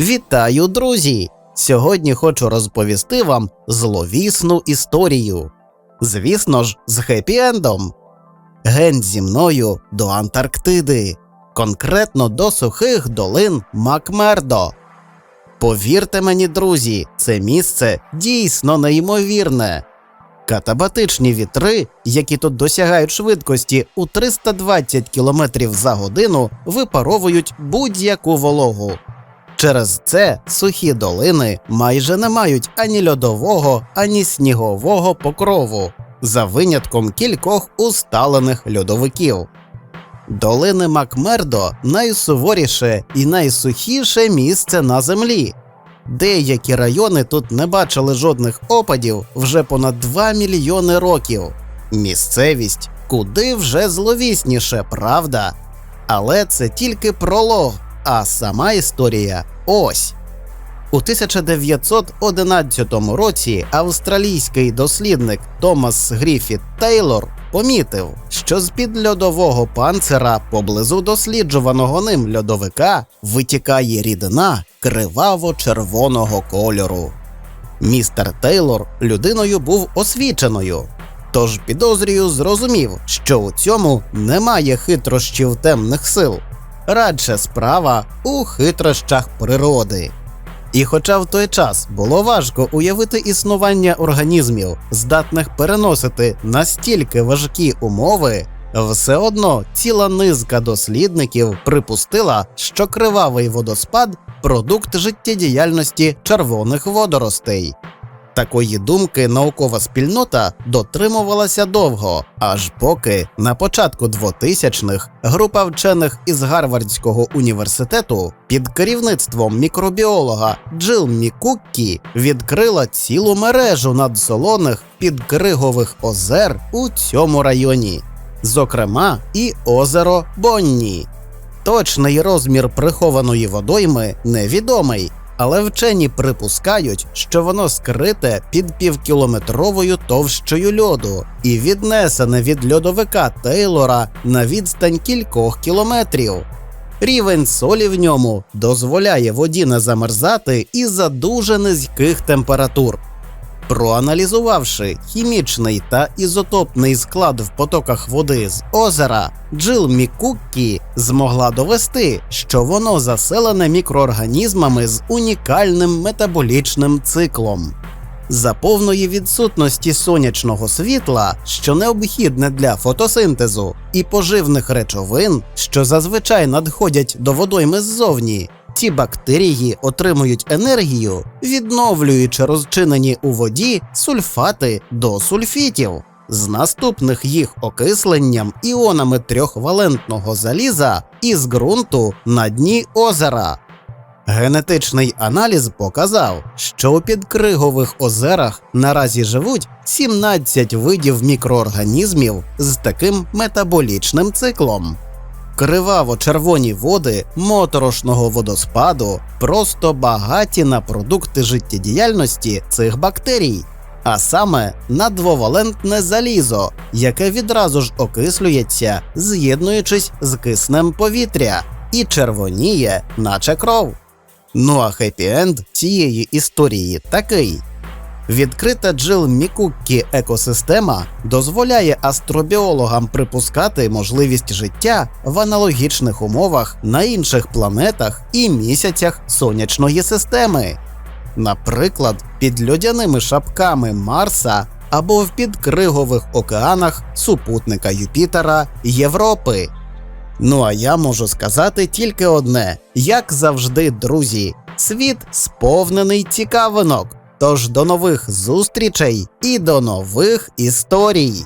Вітаю, друзі! Сьогодні хочу розповісти вам зловісну історію. Звісно ж, з хеппі-ендом. Ген зі мною до Антарктиди, конкретно до сухих долин Макмердо. Повірте мені, друзі, це місце дійсно неймовірне. Катабатичні вітри, які тут досягають швидкості у 320 км за годину, випаровують будь-яку вологу. Через це сухі долини майже не мають ані льодового, ані снігового покрову, за винятком кількох усталених льодовиків. Долини Макмердо найсуворіше і найсухіше місце на землі. Деякі райони тут не бачили жодних опадів вже понад 2 мільйони років. Місцевість куди вже зловісніше, правда? Але це тільки пролог, а сама історія ось. У 1911 році австралійський дослідник Томас Гріфіт Тейлор помітив, що з-під льодового панцира поблизу досліджуваного ним льодовика витікає рідина криваво-червоного кольору. Містер Тейлор людиною був освіченою, тож підозрюю зрозумів, що у цьому немає хитрощів темних сил, радше справа у хитрощах природи. І хоча в той час було важко уявити існування організмів, здатних переносити настільки важкі умови, все одно ціла низка дослідників припустила, що кривавий водоспад продукт життєдіяльності червоних водоростей. Такої думки наукова спільнота дотримувалася довго, аж поки на початку 2000-х група вчених із Гарвардського університету під керівництвом мікробіолога Джил Мікуккі відкрила цілу мережу надсолоних підкригових озер у цьому районі, зокрема і озеро Бонні. Точний розмір прихованої водойми невідомий, але вчені припускають, що воно скрите під півкілометровою товщою льоду і віднесене від льодовика Тейлора на відстань кількох кілометрів. Рівень солі в ньому дозволяє воді не замерзати із-за дуже низьких температур. Проаналізувавши хімічний та ізотопний склад в потоках води з озера, Джил Мікуккі змогла довести, що воно заселене мікроорганізмами з унікальним метаболічним циклом. За повної відсутності сонячного світла, що необхідне для фотосинтезу, і поживних речовин, що зазвичай надходять до водойми ззовні, ці бактерії отримують енергію, відновлюючи розчинені у воді сульфати до сульфітів. З наступних їх окисленням іонами трьохвалентного заліза із ґрунту на дні озера. Генетичний аналіз показав, що у підкригових озерах наразі живуть 17 видів мікроорганізмів з таким метаболічним циклом. Криваво-червоні води моторошного водоспаду просто багаті на продукти життєдіяльності цих бактерій, а саме на двовалентне залізо, яке відразу ж окислюється, з'єднуючись з киснем повітря, і червоніє, наче кров. Ну а хеппі-енд цієї історії такий. Відкрита Джил Мікуккі екосистема дозволяє астробіологам припускати можливість життя в аналогічних умовах на інших планетах і місяцях сонячної системи, наприклад, під льодяними шапками Марса або в підкригових океанах супутника Юпітера Європи. Ну а я можу сказати тільки одне: як завжди, друзі, світ сповнений цікавинок. Тож до нових зустрічей і до нових історій.